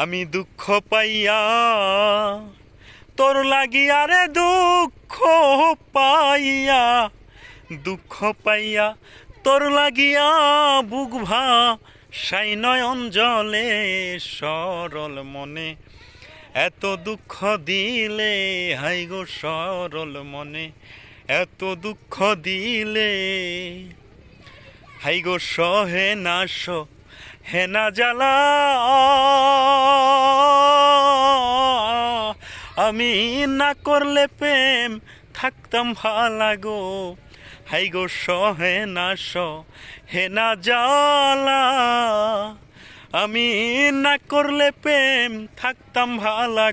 আমি দুঃখ পাইয়া, তোর লাগিয়া দুঃখ পাইয়া দুঃখ পাইয়া তোর লাগিয়া বুক ভা সাই নয়ন জলে সরল মনে। এত দুঃখ দিলে, হাই গো সরল মনে। এত দুঃখ দিলে, হাই গো সহে না স হে না জ্বালা আমি না করলে প্রেম থাকতাম ভালা হাই গো সহে না স, হে না জ্বালা আমি না করলে প্রেম থাকতাম ভালা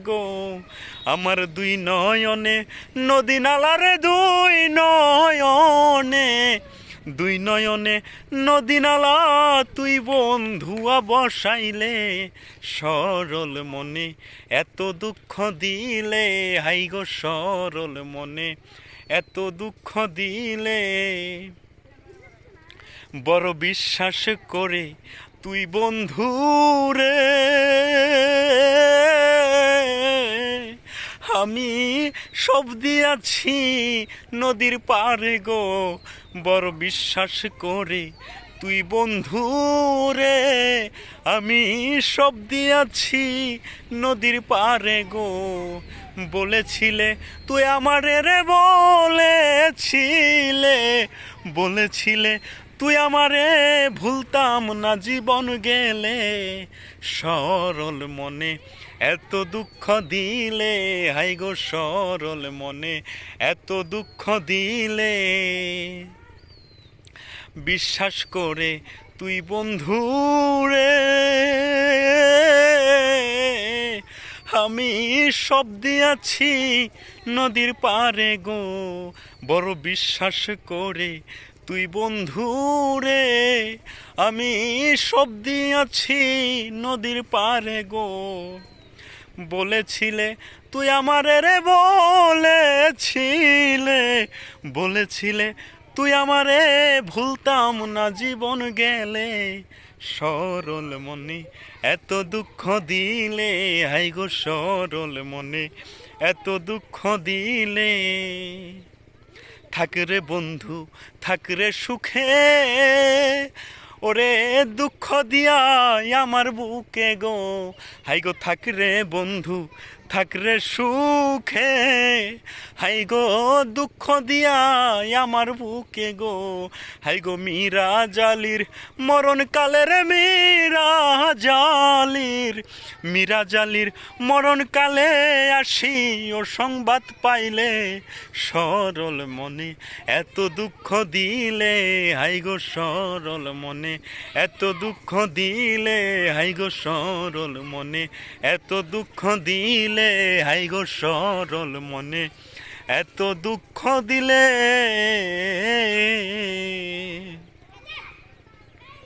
আমার দুই নয়নে, নদী নালারে দুই নয়নে দুই নয়নে নদী নালা তুই বন্ধুয়া বসাইলে, সরল মনে এত দুঃখ দিলে, হাই গো সরল মনে এত দুঃখ দিলে। বড় বিশ্বাস করে তুই বন্ধু রে, আমি সব দিয়াছি নদীর পারে গো। বড় বিশ্বাস করে তুই বন্ধু রে, আমি সব দিয়াছি নদীর পারে গো। বলেছিলে তুই আমারে রে বলেছিলে বলেছিলে তুই আমারে ভুলতাম না জীবন গেলে, সরল মনে এত দুঃখ দিলে হাই গো সরল মনে এত দুঃখ দিলে। বিশ্বাস করে তুই বন্ধু রে, আমি সব দিয়াছি নদীর পারে গো, বড় বিশ্বাস করে তুই বন্ধু রে, আমি সব দিয়াছি নদীর পারে গো। বলেছিলে তুই আমারে রে বলেছিলে বলেছিলে তুই আমারে ভুলতাম না জীবন গেলে। সরল মনে এত দুঃখ দিলে, হাই গো সরল মনে এত দুঃখ দিলে। থাকরে বন্ধু থাকরে সুখে। ওরে দুঃখ দিয়া আমার বুকে গো। হাই গো থাকরে বন্ধু থাকরে সুখে। হাই গো দুঃখ দিয়া আমার বুকে গো। হাই গো মীরা জালির মরণ কালের মীরা জালির। মীরা জালির মরণ কালে আসি ও সংবাদ পাইলে। সরল মনে এত দুঃখ দিলে, হাই গো সরল মনে এত দুঃখ দিলে, হাই গো সরল মনে এত দুঃখ দিলে হাই গো সরল মনে এত দুঃখ দিলে।